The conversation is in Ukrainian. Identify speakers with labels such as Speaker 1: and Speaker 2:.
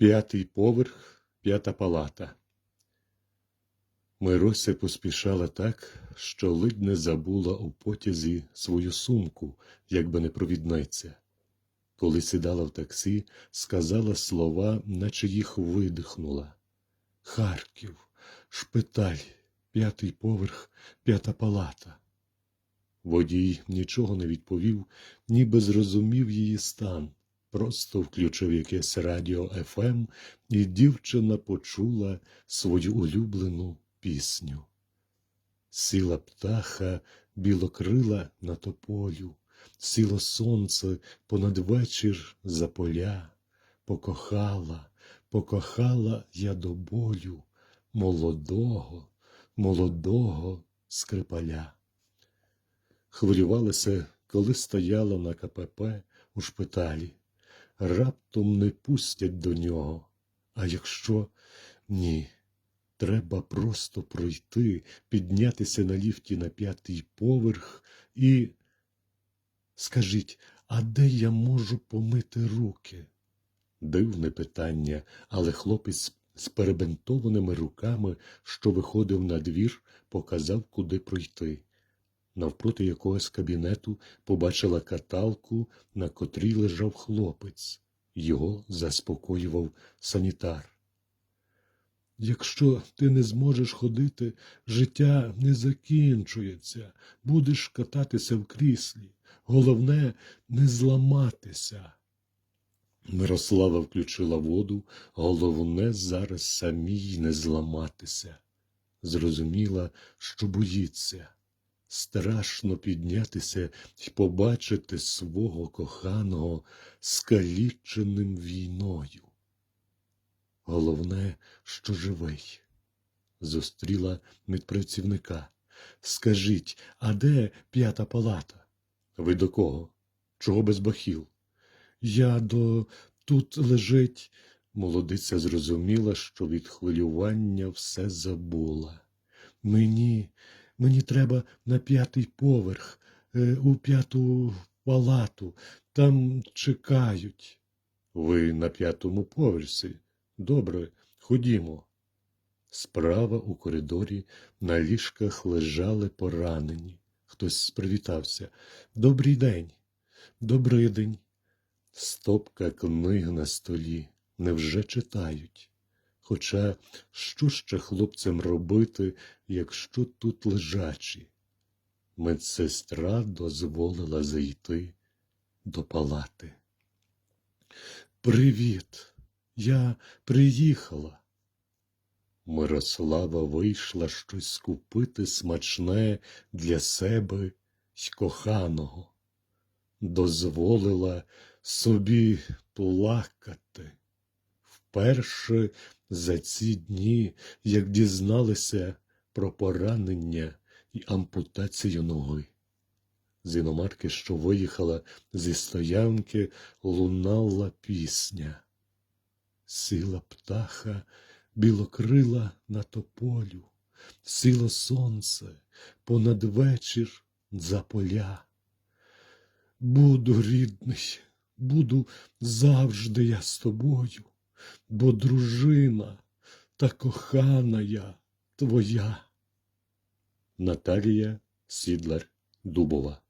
Speaker 1: П'ятий поверх, п'ята палата. Мирося поспішала так, що ледь не забула у потязі свою сумку, якби не провідниця. Коли сідала в таксі, сказала слова, наче їх видихнула. Харків, шпиталь, п'ятий поверх, п'ята палата. Водій нічого не відповів, ніби зрозумів її стан. Просто включив якесь радіо ФМ, і дівчина почула свою улюблену пісню. Сіла птаха білокрила на тополю, сіло сонце понад вечір за поля, покохала, покохала я до болю молодого, молодого скрипаля. Хвилювалася, коли стояла на КПП у шпиталі. Раптом не пустять до нього. А якщо ні, треба просто пройти, піднятися на ліфті на п'ятий поверх і. Скажіть, а де я можу помити руки? Дивне питання, але хлопець з перебинтованими руками, що виходив на двір, показав, куди пройти. Навпроти якогось кабінету побачила каталку, на котрій лежав хлопець. Його заспокоював санітар. Якщо ти не зможеш ходити, життя не закінчується, будеш кататися в кріслі. Головне не зламатися. Мирослава включила воду, головне зараз самій не зламатися. Зрозуміла, що боїться. Страшно піднятися і побачити свого коханого скаліченим війною. Головне, що живий. Зустріла медпрацівника. Скажіть, а де п'ята палата? Ви до кого? Чого без бахіл? Я до тут лежить. Молодиця зрозуміла, що від хвилювання все забула. Мені, мені треба на п'ятий поверх, е, у п'яту палату. Там чекають. Ви на п'ятому поверсі. Добре, ходімо. Справа у коридорі на ліжках лежали поранені. Хтось привітався. Добрий день. Добрий день. Стопка книг на столі. Невже читають? Хоча що ще хлопцям робити, якщо тут лежачі? Медсестра дозволила зайти до палати. Привіт, я приїхала. Мирослава вийшла щось скупити смачне для себе й коханого, дозволила собі плакати. Вперше за ці дні, як дізналися про поранення і ампутацію ноги. З іномарки, що виїхала зі стоянки, лунала пісня. Сіла птаха білокрила на тополю, сіло сонце понад вечір за поля. Буду, рідний, буду завжди я з тобою, бо дружина та кохана я твоя. Наталія Сідлер Дубова